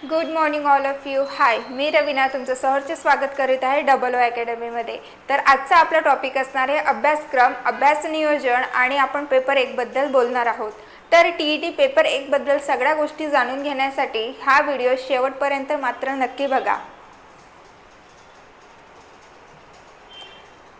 Good morning all of you hi मी रवीना तुमचं सहर्ष स्वागत करीत आहे डबल ओ अकॅडमीमध्ये तर आजचा आपला टॉपिक असणार आहे अभ्यासक्रम अभ्यास नियोजन आणि आपण पेपर एकबद्दल बोलणार आहोत. तर टी ई टी पेपर एकबद्दल सगळ्या गोष्टी जाणून घेण्यासाठी हा व्हिडिओ शेवटपर्यंत मात्र नक्की बघा.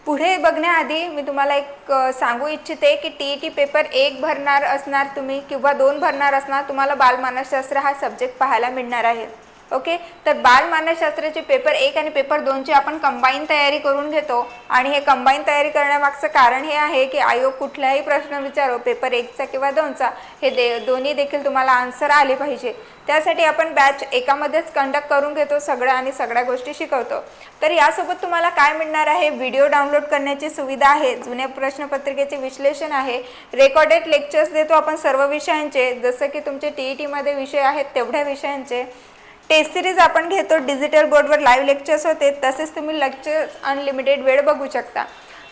पुढे बघण्याआधी मी तुम्हाला एक सांगू इच्छिते की टी ई टी पेपर एक भरणार असणार तुम्ही किंवा दोन भरणार असणार तुम्हाला बालमानसशास्त्र हा सब्जेक्ट पाहायला मिळणार आहे. ओके? तर बालमानसशास्त्राचे पेपर एक आणि पेपर दोनची आपण कंबाईन तयारी करून घेतो. आणि हे कंबाईन तयारी करण्यामागचं कारण हे आहे की आयोग हो कुठलाही प्रश्न विचारो पेपर एकचा किंवा दोनचा हे दे दोन्ही देखील तुम्हाला आन्सर आले पाहिजे. त्यासाठी आपण बॅच एकामध्येच कंडक्ट करून घेतो सगळं आणि सगळ्या गोष्टी शिकवतो. तर यासोबत तुम्हाला काय मिळणार आहे? व्हिडिओ डाउनलोड करण्याची सुविधा आहे जुन्या प्रश्नपत्रिकेचे विश्लेषण आहे. रेकॉर्डेड लेक्चर्स देतो आपण सर्व विषयांचे जसं की तुमचे टी ई टीमध्ये विषय आहेत तेवढ्या विषयांचे. टेस्ट सिरीज आपण घेतो डिजिटल बोर्डवर लाईव्ह लेक्चर्स होते तसेच तुम्ही लेक्चर्स अनलिमिटेड वेळ बघू शकता.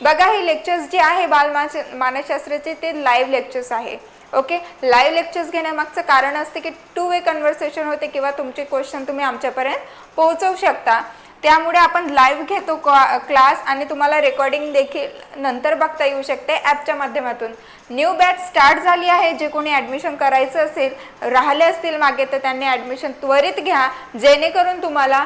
बघा हे लेक्चर्स जे आहे बालमास मानसशास्त्राचे ते लाईव्ह लेक्चर्स आहे. ओके लाईव्ह लेक्चर्स घेण्यामागचं कारण असते की टू वे कन्व्हर्सेशन होते किंवा तुमचे क्वेश्चन तुम्ही आमच्यापर्यंत पोहोचवू शकता. त्यामुळे आपण लाईव्ह घेतो क्लास आणि तुम्हाला रेकॉर्डिंग देखील नंतर बघता येऊ शकते ॲपच्या माध्यमातून. न्यू बॅच स्टार्ट झाली आहे. जे कोणी ॲडमिशन करायचं असेल राहिले असतील मागे तर त्यांनी ॲडमिशन त्वरित घ्या. जेणेकरून तुम्हाला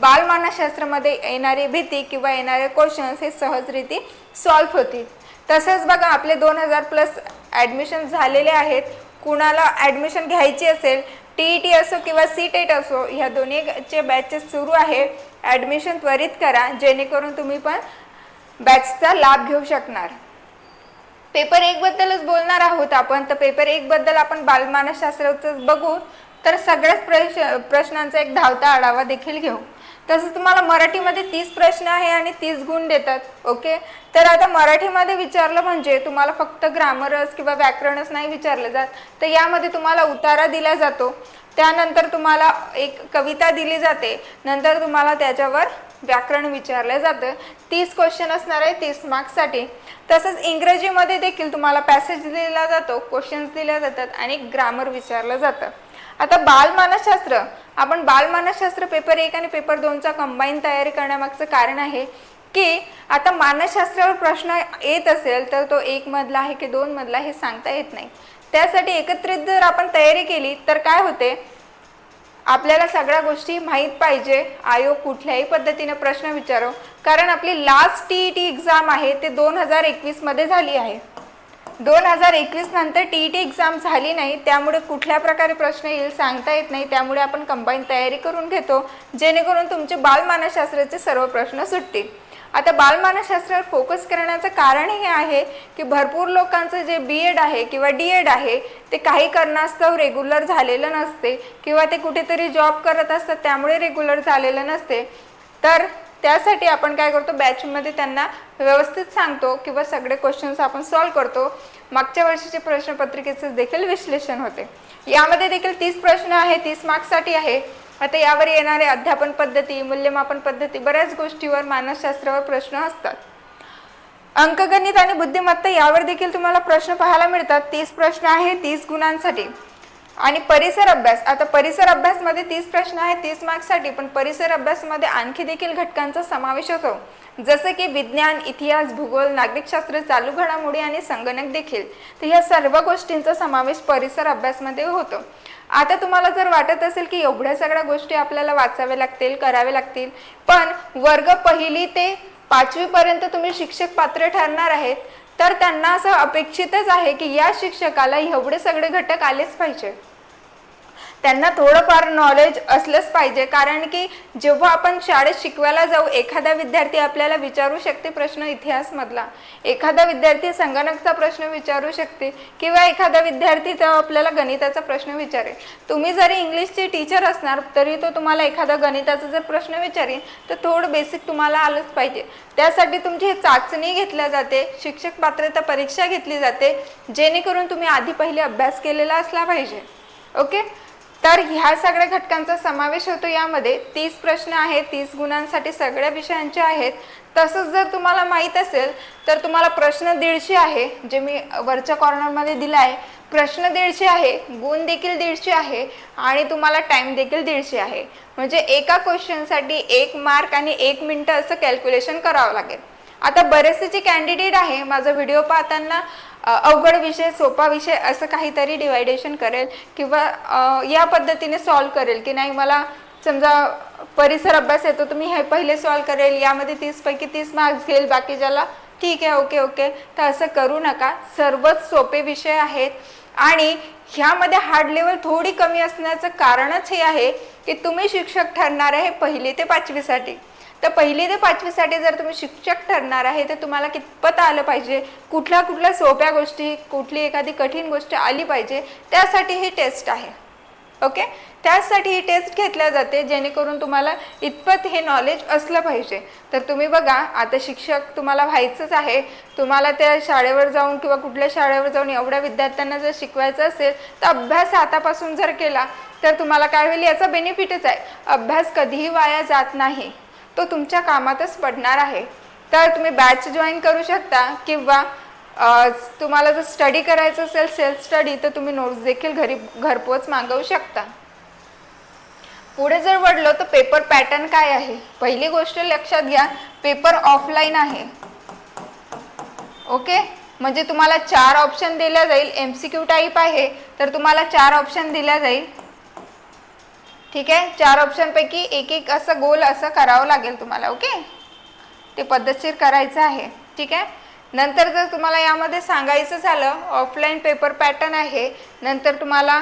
बालमानसशास्त्रामध्ये येणारी भीती किंवा येणारे क्वेश्चन्स हे सहजरिती सॉल्व्ह होतील. तसंच बघा आपले दोन हजार प्लस ॲडमिशन झालेले आहेत. कुणाला ॲडमिशन घ्यायची असेल टी ई टी असो किंवा सी टेट असो ह्या दोन्हीचे बॅचेस सुरू आहे. ॲडमिशन त्वरित करा जेणेकरून तुम्ही पण बॅचचा लाभ घेऊ शकणार. पेपर एकबद्दलच बोलणार आहोत आपण. तर पेपर एकबद्दल आपण बालमानसशास्त्राचं बघू. तर सगळ्याच प्रश प्रश्नांचा एक धावता आढावा देखील घेऊ. तसंच तुम्हाला मराठीमध्ये तीस प्रश्न आहे आणि तीस गुण देतात ओके? तर आता मराठीमध्ये विचारलं म्हणजे तुम्हाला फक्त ग्रामरच किंवा व्याकरणच नाही विचारलं जात तर यामध्ये तुम्हाला उतारा दिला जातो. त्यानंतर तुम्हाला एक कविता दिली जाते नंतर तुम्हाला त्याच्यावर व्याकरण विचारलं जातं. तीस क्वेश्चन असणार आहे तीस मार्क्ससाठी. तसंच इंग्रजीमध्ये देखील तुम्हाला पॅसेज दिला जातो क्वेश्चन्स दिल्या जातात आणि ग्रामर विचारलं जातं. आता बालमानसशास्त्र आपण बालमानसशास्त्र पेपर एक आणि पेपर दोनचा कंबाईन तयारी करण्यामागचं कारण आहे की आता मानसशास्त्रावर प्रश्न येत असेल तर तो एक मधला आहे की दोन मधला हे सांगता येत नाही. त्यासाठी एकत्रित जर आपण तयारी केली तर काय होते? आपल्याला सगळ्या गोष्टी माहीत पाहिजे. आयोग कुठल्याही पद्धतीने प्रश्न विचारो. कारण आपली last T E T exam आहे ते दोन हजार एकवीसमध्ये झाली आहे. दोन हजार एकवीस नंतर टी ई टी एक्झाम झाली नाही त्यामुळे कुठल्या प्रकारे प्रश्न येईल सांगता येत नाही त्यामुळे आपण कंबाईन तयारी करून घेतो जेणेकरून तुमचे बालमानसशास्त्राचे सर्व प्रश्न सुटतील. आता बालमानसशास्त्रावर फोकस करण्याचं कारण हे आहे की भरपूर लोकांचं जे बी एड आहे किंवा डी एड आहे ते काही कारणास्तव रेग्युलर झालेलं नसते किंवा ते कुठेतरी जॉब करत असतात त्यामुळे रेग्युलर झालेलं नसते. तर त्यासाठी आपण काय करतो बॅचमध्ये त्यांना व्यवस्थित सांगतो किंवा सगळे क्वेश्चन्स आपण सॉल्व करतो. मागच्या वर्षीचे प्रश्नपत्रिकेचं देखील विश्लेषण होते. यामध्ये देखील तीस प्रश्न आहे तीस मार्क्ससाठी आहे. आता यावर येणारे अध्यापन पद्धती मूल्यमापन पद्धती बऱ्याच गोष्टीवर मानसशास्त्रावर प्रश्न असतात. अंकगणित आणि बुद्धिमत्ता यावर देखील तुम्हाला प्रश्न पाहायला मिळतात. तीस प्रश्न आहे तीस गुणांसाठी. आणि परिसर अभ्यास. आता परिसर अभ्यासमध्ये तीस प्रश्न आहे तीस मार्क्ससाठी पण परिसर अभ्यासमध्ये आणखी देखील घटकांचा समावेश होतो जसं की विज्ञान इतिहास भूगोल नागरिकशास्त्र चालू घडामोडी आणि संगणक देखील. तर ह्या सर्व गोष्टींचा समावेश परिसर अभ्यासमध्ये होतो. आता तुम्हाला जर वाटत असेल की एवढ्या सगळ्या गोष्टी आपल्याला वाचाव्या लागतील कराव्या लागतील पण वर्ग पहिली ते पाचवीपर्यंत तुम्ही शिक्षक पात्र ठरणार आहेत तर त्यांना असं अपेक्षितच आहे की या शिक्षकाला एवढे सगळे घटक आलेच पाहिजे. त्यांना थोडंफार नॉलेज असलंच पाहिजे. कारण की जेव्हा आपण शाळेत शिकवायला जाऊ एखादा विद्यार्थी आपल्याला विचारू शकते प्रश्न इतिहासमधला. एखादा विद्यार्थी संगणकचा प्रश्न विचारू शकते किंवा एखादा विद्यार्थी तो आपल्याला गणिताचा प्रश्न विचारेल. तुम्ही जरी इंग्लिशचे टीचर असणार तरी तो तुम्हाला एखादा गणिताचा जर प्रश्न विचारेल तर थोडं बेसिक तुम्हाला आलंच पाहिजे. त्यासाठी तुमची चाचणी घेतल्या जाते शिक्षक पात्रता परीक्षा घेतली जाते जेणेकरून तुम्ही आधी पहिले अभ्यास केलेला असला पाहिजे. ओके? तर ह्या सगळ्या घटकांचा समावेश होतो यामध्ये. तीस प्रश्न आहेत तीस गुणांसाठी सगळ्या विषयांचे आहेत. तसंच जर तुम्हाला माहीत असेल तर तुम्हाला प्रश्न दीडशे आहे जे मी वरच्या कॉर्नरमध्ये दिला आहे. प्रश्न दीडशे आहे गुण देखील दीडशे आहे आणि तुम्हाला टाइम देखील दीडशे आहे. म्हणजे एका क्वेश्चनसाठी एक मार्क आणि एक मिनटं असं कॅल्क्युलेशन करावं लागेल. आता बरेचसे जे कॅन्डिडेट आहे माझा व्हिडिओ पाहताना अवघड विषय सोपा विषय असं काहीतरी डिवायडेशन करेल किंवा या पद्धतीने सॉल्व करेल की नाही मला समजा परिसर अभ्यास येतो तर मी हे पहिले सॉल्व करेल यामध्ये तीसपैकी तीस मार्क्स घेईल बाकी ज्याला ठीक आहे ओके ओके तर असं करू नका. सर्वच सोपे विषय आहेत आणि ह्यामध्ये हार्ड लेवल थोडी कमी असण्याचं कारणच हे आहे की तुम्ही शिक्षक ठरणार आहे पहिली ते पाचवीसाठी. तर पहिली ते पाचवीसाठी जर तुम्ही शिक्षक ठरणार आहे तर तुम्हाला कितपत आलं पाहिजे? कुठल्या कुठल्या सोप्या गोष्टी कुठली एखादी कठीण गोष्ट आली पाहिजे? त्यासाठी ही टेस्ट आहे. ओके त्यासाठी ही टेस्ट घेतल्या जाते जेणेकरून तुम्हाला इतपत हे नॉलेज असलं पाहिजे. तर तुम्ही बघा आता शिक्षक तुम्हाला व्हायचंच आहे. तुम्हाला त्या शाळेवर जाऊन किंवा कुठल्या शाळेवर जाऊन एवढ्या विद्यार्थ्यांना जर शिकवायचं असेल तर अभ्यास आतापासून जर केला तर तुम्हाला काय होईल? याचा बेनिफिटच आहे. अभ्यास कधीही वाया जात नाही. तो तुमच्या कामातच पडणार आहे. तर तुम्ही बॅच जॉईन करू शकता किंवा तुम्हाला जर स्टडी करायचं असेल सेल्फ स्टडी तर तुम्ही नोट्स देखील घरी घरपोच मागवू शकता. पुढे जर वडलो तर पेपर पॅटर्न काय आहे? पहिली गोष्ट लक्षात घ्या पेपर ऑफलाईन आहे. ओके म्हणजे तुम्हाला चार ऑप्शन दिल्या जाईल. एम सी क्यू टाईप आहे तर तुम्हाला चार ऑप्शन दिल्या जाईल. ठीक आहे? चार ऑप्शनपैकी एक एक असं गोल असं करावं लागेल तुम्हाला ओके ते पद्धतशीर करायचं आहे ठीक आहे? नंतर जर तुम्हाला यामध्ये सांगायचं झालं ऑफलाईन पेपर पॅटर्न आहे नंतर तुम्हाला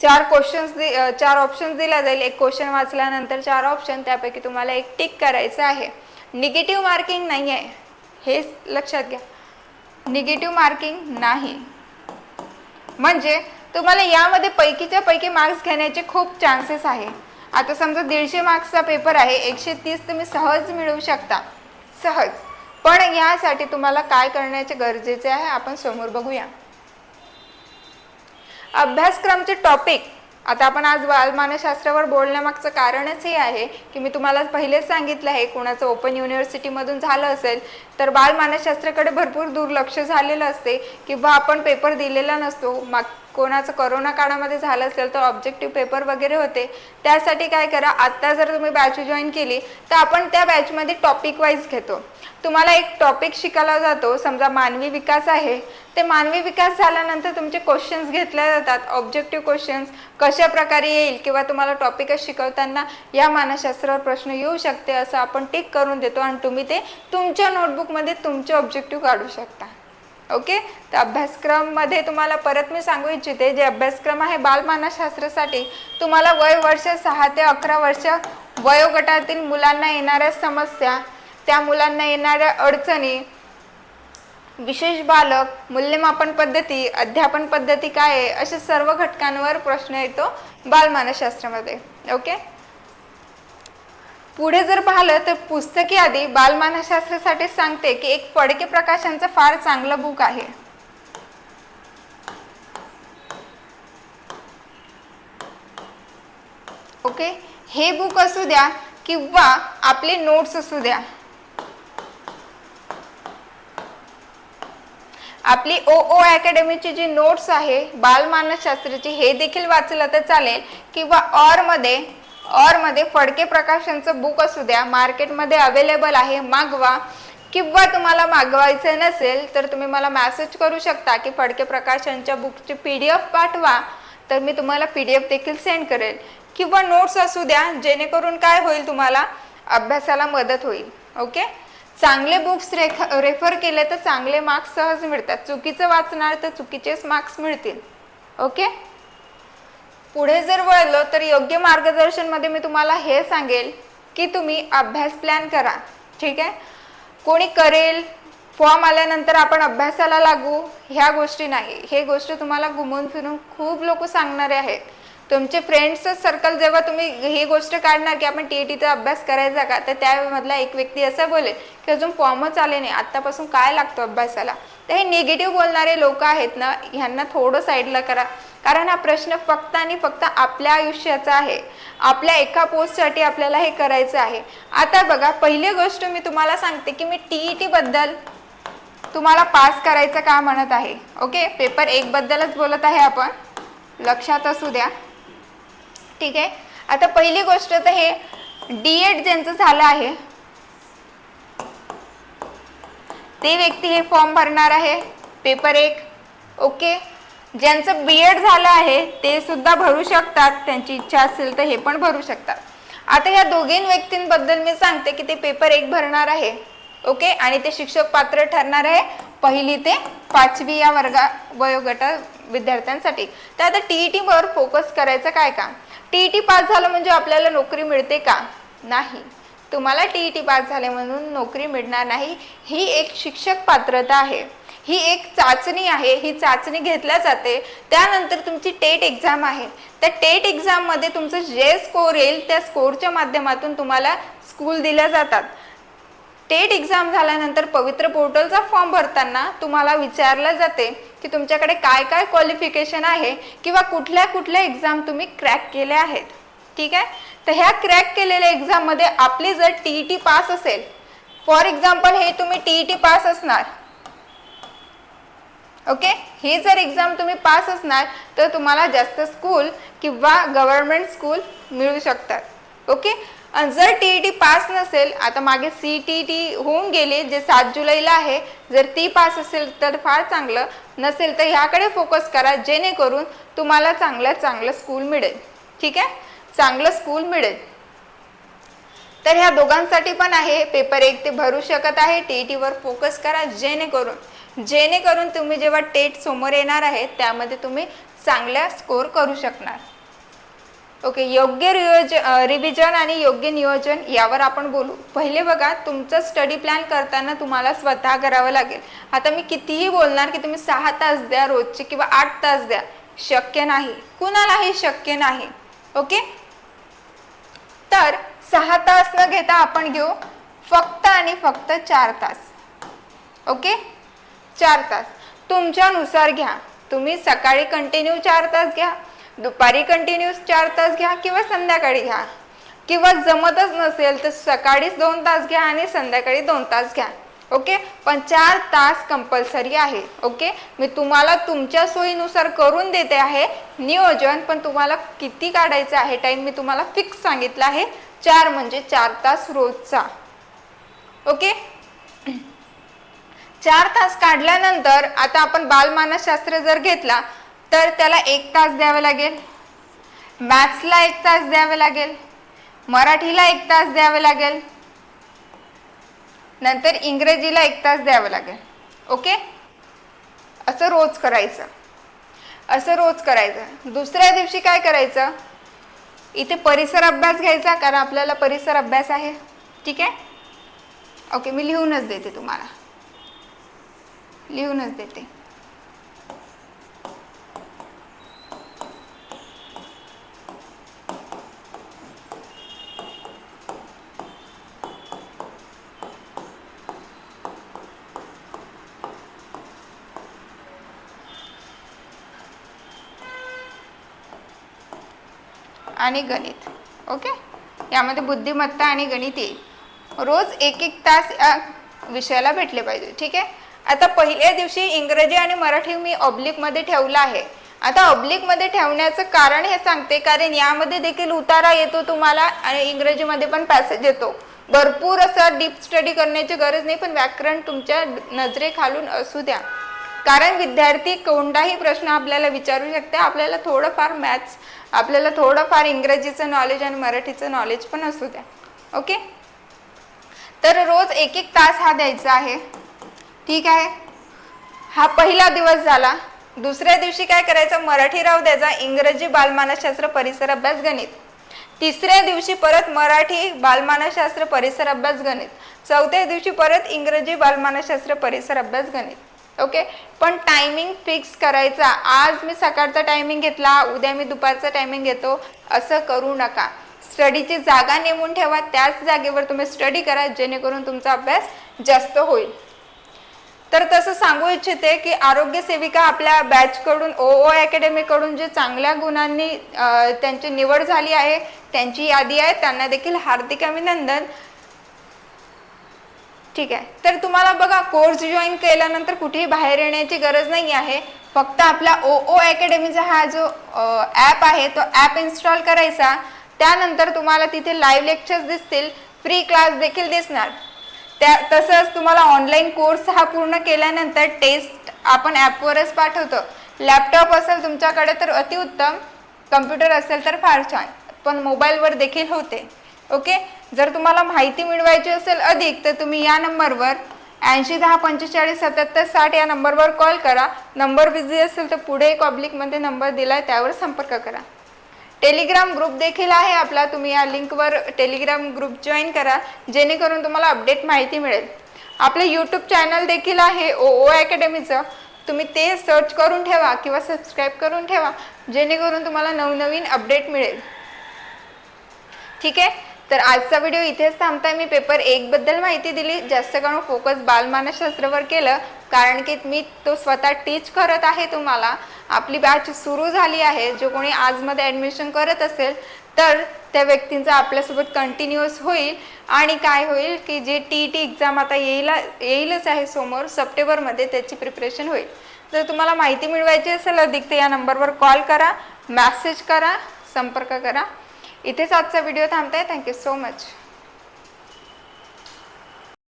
चार क्वेश्चन्स दि चार ऑप्शन्स दिला जाईल. एक क्वेश्चन वाचल्यानंतर चार ऑप्शन त्यापैकी तुम्हाला एक टिक करायचं आहे. निगेटिव्ह मार्किंग नाही आहे. हे लक्षात घ्या. निगेटिव्ह मार्किंग नाही. म्हणजे तुम्हाला यामध्ये पैकीच्या पैकी मार्क्स घेण्याचे खूप चान्सेस आहे. आता समजा दीडशे मार्क्सचा पेपर आहे एकशे तीस तुम्ही सहज मिळवू शकता. सहज. पण यासाठी तुम्हाला काय करण्याचे गरजेचे आहे आपण समोर बघूया. अभ्यासक्रमचे टॉपिक आता आपण आज बालमानसशास्त्रावर बोलण्यामागचं कारणच हे आहे की मी तुम्हाला पहिलेच सांगितलं आहे कोणाचं ओपन युनिव्हर्सिटीमधून झालं असेल तर बालमानसशास्त्राकडे भरपूर दुर्लक्ष झालेलं असते किंवा आपण पेपर दिलेला नसतो माग कोणाचं करोना काळामध्ये झालं असेल तर ऑब्जेक्टिव्ह पेपर वगैरे होते. त्यासाठी काय करा आत्ता जर तुम्ही बॅच जॉईन केली तर आपण त्या बॅचमध्ये टॉपिक वाईज घेतो. तुम्हाला एक टॉपिक शिकायला जातो समजा मानवी विकास आहे. ते मानवी विकास झाल्यानंतर तुमचे क्वेश्चन्स घेतले जातात ऑब्जेक्टिव्ह क्वेश्चन्स कशा प्रकारे येईल किंवा तुम्हाला टॉपिकच शिकवताना या मानसशास्त्रावर प्रश्न येऊ शकते असं आपण टिक करून देतो आणि तुम्ही ते तुमच्या नोटबुकमध्ये तुमचे ऑब्जेक्टिव्ह काढू शकता. ओके? तर अभ्यासक्रममध्ये तुम्हाला परत मी सांगू इच्छिते जे अभ्यासक्रम आहे बालमानसशास्त्रासाठी तुम्हाला वय वर्ष सहा ते अकरा वर्ष वयोगटातील मुलांना येणाऱ्या समस्या त्या मुलांना येणाऱ्या अडचणी विशेष बालक मूल्यमापन पद्धती अध्यापन पद्धती काय आहे अशा सर्व घटकांवर प्रश्न येतो बालमानसशास्त्रामध्ये. ओके? पुढे जर पाहिलं तर पुस्तकी आधी बालमानसशास्त्रासाठी सांगते की एक फडके प्रकाशांचं फार चांगलं बुक आहे. ओके हे बुक असू द्या किंवा आपले नोट्स असू द्या. आपली ओ ओ अकॅडमीची जी नोट्स आहे बालमानसशास्त्राची हे देखील वाचलं तर चालेल. किंवा ऑरमध्ये ऑरमध्ये मध्ये फडके प्रकाशनचं बुक असू द्या मार्केटमध्ये अवेलेबल आहे मागवा. किंवा तुम्हाला मागवायचं नसेल तर तुम्ही मला मॅसेज करू शकता की फडके प्रकाशनच्या बुकची पी डी एफ पाठवा तर मी तुम्हाला पी डी एफ देखील सेंड करेल. किंवा नोट्स असू द्या जेणेकरून काय होईल तुम्हाला? अभ्यासाला मदत होईल. ओके चांगले बुक्स रेख रेफर केले तर चांगले मार्क्स सहज मिळतात. चुकीचं वाचणार तर चुकीचेच मार्क्स मिळतील. ओके पुढे जर वळलो तर योग्य मार्गदर्शनमध्ये मी तुम्हाला हे सांगेल की तुम्ही अभ्यास प्लॅन करा ठीक आहे? कोणी करेल फॉर्म आल्यानंतर आपण अभ्यासाला लागू ह्या गोष्टी नाही. हे गोष्ट तुम्हाला घुमून फिरून खूप लोक सांगणारे आहेत. तुमचे फ्रेंड्सचं सर्कल जेव्हा तुम्ही ही गोष्ट काढणार की आपण टी ए टीचा अभ्यास करायचा का तर त्यामधला एक व्यक्ती असं बोलेल की अजून फॉर्मच आले नाही. आत्तापासून काय लागतो अभ्यासाला? तर हे निगेटिव्ह बोलणारे लोक आहेत ना ह्यांना थोडं साईडला करा. कारण हा प्रश्न फक्त आणि फक्त आपल्या आयुष्याचा आहे. आपल्या एका पोस्टसाठी आपल्याला हे करायचं आहे. आता बघा पहिली गोष्ट मी तुम्हाला सांगते की मी टी ई टीबद्दल तुम्हाला पास करायचं का म्हणत आहे. ओके पेपर एक बद्दलच बोलत आहे आपण. लक्षात असू द्या. ठीक आहे? आता पहिली गोष्ट तर हे डी एड ज्यांचं झालं आहे ते व्यक्ती हे फॉर्म भरणार आहे पेपर एक. ओके? ज्यांचं बी एड झालं आहे ते सुद्धा भरू शकतात. त्यांची इच्छा असेल तर हे पण भरू शकतात. आता या दोघीं व्यक्तींबद्दल मी सांगते की ते पेपर एक भरणार आहे. ओके? आणि ते शिक्षक पात्र ठरणार आहे. पहिली ते पाचवी या वर्गा वयोगटा विद्यार्थ्यांसाठी. तर आता टी ई टीवर फोकस करायचं काय का टी ई टी पास झालं म्हणजे आपल्याला नोकरी मिळते का? नाही. तुम्हाला टी ई टी पास झाले म्हणून नोकरी मिळणार नाही. ही एक शिक्षक पात्रता आहे. ही एक चाचणी आहे. ही चाचणी घेतल्या जाते. त्यानंतर तुमची टेट एक्झाम आहे. त्या टेट एक्झाममध्ये तुमचं जे स्कोर येईल त्या स्कोरच्या माध्यमातून तुम्हाला स्कूल दिल्या जातात. टेट एक्झाम झाल्यानंतर पवित्र पोर्टलचा फॉर्म भरताना तुम्हाला विचारलं जाते की तुमच्याकडे काय काय क्वालिफिकेशन आहे किंवा कुठल्या कुठल्या एक्झाम तुम्ही क्रॅक केल्या आहेत. ठीक आहे? तर ह्या क्रॅक केलेल्या एक्झाममध्ये आपली जर टी ई टी पास असेल फॉर एक्झाम्पल हे तुम्ही टी ई टी पास असणार. ओके ही जर एक्झाम तुम्ही पास असणार तर तुम्हाला जास्त स्कूल किंवा गव्हर्नमेंट स्कूल मिळू शकतात. ओके आणि जर टी ई टी पास नसेल आता मागे सी टी टी होऊन गेली जे सात जुलैला आहे जर ती पास असेल तर फार चांगलं नसेल तर ह्याकडे फोकस करा जेणेकरून तुम्हाला चांगलं चांगलं स्कूल मिळेल. ठीक आहे? चांगलं स्कूल मिळेल. तर ह्या दोघांसाठी पण आहे पेपर एक ते भरू शकत आहे टी ई टीवर फोकस करा जेणेकरून जेणेकरून तुम्ही जेव्हा टेट समोर येणार आहे त्यामध्ये तुम्ही चांगल्या स्कोर करू शकणार. ओके योग्य रियोज रिव्हिजन आणि योग्य नियोजन यावर आपण बोलू. पहिले बघा तुमचं स्टडी प्लॅन करताना तुम्हाला स्वतः करावं लागेल. आता मी कितीही बोलणार की तुम्ही सहा तास द्या रोजचे किंवा आठ तास द्या शक्य नाही. कुणालाही शक्य नाही. ओके? तर सहा तास न घेता आपण घेऊ. फक्त आणि फक्त चार तास. ओके? चार तास. तुमच्यानुसार घ्या. तुम्ही सकाळी कंटिन्यू चार तास घ्या. दुपारी कंटिन्यू चार तास घ्या किंवा संध्याकाळी घ्या. किंवा जमतच नसेल तर सकाळीच दोन तास घ्या आणि संध्याकाळी दोन तास घ्या. ओके? पण चार तास कंपल्सरी आहे ओके? मी तुम्हाला तुमच्या सोयीनुसार करून देते आहे नियोजन पण तुम्हाला किती काढायचं आहे टाईम मी तुम्हाला फिक्स सांगितलं आहे. चार म्हणजे चार तास रोजचा. ओके? चार तास काढल्यानंतर आता आपण बालमानसशास्त्र जर घेतला तर त्याला एक तास द्यावा लागेल. मॅथ्सला एक तास द्यावे लागेल. मराठीला एक तास द्यावे लागेल. नंतर इंग्रजीला एक तास द्यावं लागेल. ओके? असं रोज करायचं. असं रोज करायचं. दुसऱ्या दिवशी काय करायचं? इथे परिसर अभ्यास घ्यायचा कारण आपल्याला परिसर अभ्यास आहे. ठीक आहे? ओके मी लिहूनच देते तुम्हाला. लिहूनच देते. आणि गणित. ओके? यामध्ये बुद्धिमत्ता आणि गणित येईल. रोज एक एक तास या विषयाला भेटले पाहिजे. ठीक आहे? आता पहिल्या दिवशी इंग्रजी आणि मराठी मी ऑब्लिकमध्ये ठेवलं आहे. आता ऑब्लिकमध्ये ठेवण्याचं कारण हे सांगते कारण यामध्ये देखील उतारा येतो तुम्हाला आणि इंग्रजीमध्ये पण पॅसेज येतो. भरपूर असा डीप स्टडी करण्याची गरज नाही पण व्याकरण तुमच्या नजरेखालून असू द्या. कारण विद्यार्थी कोणताही प्रश्न आपल्याला विचारू शकते आपल्याला थोडंफार मॅथ्स आपल्याला थोडंफार इंग्रजीचं नॉलेज आणि मराठीचं नॉलेज पण असू द्या. ओके तर रोज एक एक तास हा द्यायचा आहे. ठीक आहे? हा पहिला दिवस झाला. दुसऱ्या दिवशी काय करायचं? मराठी राव द्यायचा. इंग्रजी बालमानसशास्त्र परिसर अभ्यास गणित. तिसऱ्या दिवशी परत मराठी बालमानसशास्त्र परिसर अभ्यास गणित. चौथ्या दिवशी परत इंग्रजी बालमानसशास्त्र परिसर अभ्यास गणित. ओके पण टायमिंग फिक्स करायचा. आज मी सकाळचा टायमिंग घेतला उद्या मी दुपारचा टायमिंग घेतो. असं करू नका. स्टडीची जागा नेमून ठेवा. त्याच जागेवर तुम्ही स्टडी करा जेणेकरून तुमचा अभ्यास जास्त होईल. तर तसं सांगू इच्छिते की आरोग्य सेविका आपल्या बॅचकडून ओ ओ अकॅडमीकडून जे चांगल्या गुणांनी त्यांची निवड झाली आहे त्यांची यादी आहे त्यांना देखील हार्दिक अभिनंदन. ठीक आहे. तर तुम्हाला बघा कोर्स जॉईन केल्यानंतर कुठेही बाहेर येण्याची गरज नाही आहे. फक्त आपला ओ ओ अकॅडमीचा हा जो ॲप आहे तो ॲप इन्स्टॉल करायचा. त्यानंतर तुम्हाला तिथे लाईव्ह लेक्चर्स दिसतील. फ्री क्लास देखील दिसणार. त्या तसंच तुम्हाला ऑनलाईन कोर्स हा पूर्ण केल्यानंतर टेस्ट आपण ॲपवरच पाठवतो. लॅपटॉप असेल तुमच्याकडे तर अतिउत्तम. कम्प्युटर असेल तर फार छान. पण मोबाईलवर देखील होते. ओके? जर तुम्हाला माहिती मिळवायची असेल अधिक तर तुम्ही या नंबरवर ऐंशी दहा पंचेचाळीस सत्याहत्तर साठ या नंबरवर कॉल करा. नंबर बिझी असेल तर पुढे एक ऑब्लिकमध्ये नंबर दिला आहे त्यावर संपर्क करा. टेलिग्राम ग्रुप देखील आहे आपला तुम्ही या लिंकवर टेलिग्राम ग्रुप जॉईन करा जेणेकरून तुम्हाला अपडेट माहिती मिळेल. आपलं यूट्यूब चॅनल देखील आहे ओ ओ अकॅडमीचं. तुम्ही ते सर्च करून ठेवा किंवा सबस्क्राईब करून ठेवा जेणेकरून तुम्हाला नवनवीन अपडेट मिळेल. ठीक आहे? तर आजचा व्हिडिओ इथेच थांबताय. मी पेपर एक बद्दल माहिती दिली. जास्त करून फोकस बालमानसशास्त्रवर केलं. कारण की मी तो स्वतः टीच करत आहे तुम्हाला. आपली बॅच सुरू झाली आहे. जो कोणी आजमध्ये ॲडमिशन करत असेल तर त्या व्यक्तींचा आपल्यासोबत कंटिन्युअस होईल. आणि काय होईल की जे टी टी एक्झाम आता येईल येईलच आहे समोर सप्टेंबरमध्ये त्याची प्रिपरेशन होईल. जर तुम्हाला माहिती मिळवायची असेल अधिक तर या नंबरवर कॉल करा मॅसेज करा संपर्क करा. इथेच आजचा video थांबताय. Thank you so much